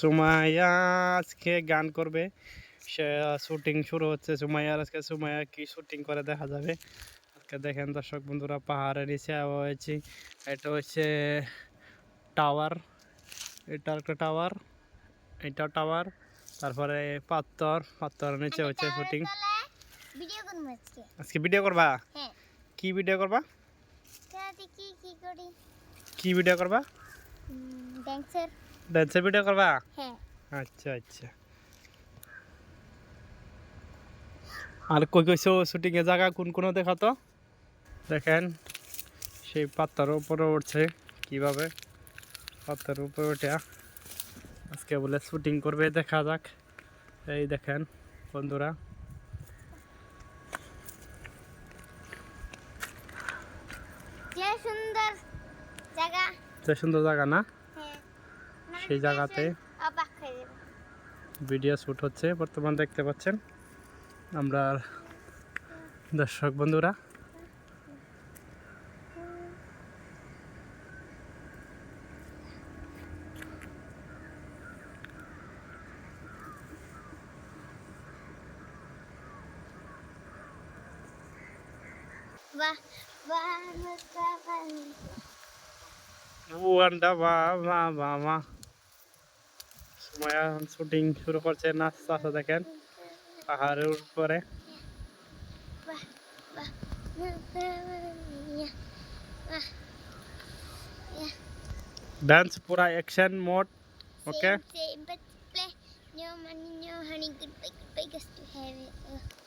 সুমাইয়া আজকে গান করবে। সে শুটিং শুরু হচ্ছে। সুমাইয়ার আজকে সুমাইয়া কি শুটিং করে দেখা যাবে? আজকে দেখেন দর্শক বন্ধুরা পাহাড়ের নিচে হয়েছি। এটা হচ্ছে টাওয়ার। এটা একটা টাওয়ার। এটা টাওয়ার। তারপরে পাত্তর পাত্তর নিচে হচ্ছে শুটিং। আজকে। ভিডিও করবা? হ্যাঁ। কি ভিডিও করবা? কি ভিডিও করবা? ড্যান্সার। ডান্সের ভিডিও করবা? হ্যাঁ। আচ্ছা আচ্ছা। আর কই কইছো শুটিং এর জায়গা কোন কোন দেখা তো? দেখেন সেই পাত্তার উপরে উঠছে কীভাবে পাত্তার উপরে উঠে। আজকে বলে শুটিং করবে দেখা যাক। এই দেখেন বন্ধুরা। সুন্দর জায়গা। সুন্দর জায়গা না? সেই জায়গাতে ভিডিও শ্যুট হচ্ছে বর্তমান দেখতে পাচ্ছেন। আমরা দর্শক বন্ধুরা। বাহ বাহ বাহ ওয়ান্ডা বা মা বা মা সময় শুটিং শুরু করছে নাচ চাষা দেখেন পাহাড়ের উপরে বাহ বাহ বাহ ডান্স পুরা action mode okay Same, same, but play. No money, no honey. Goodbye, goodbye. Just to have it. Uh,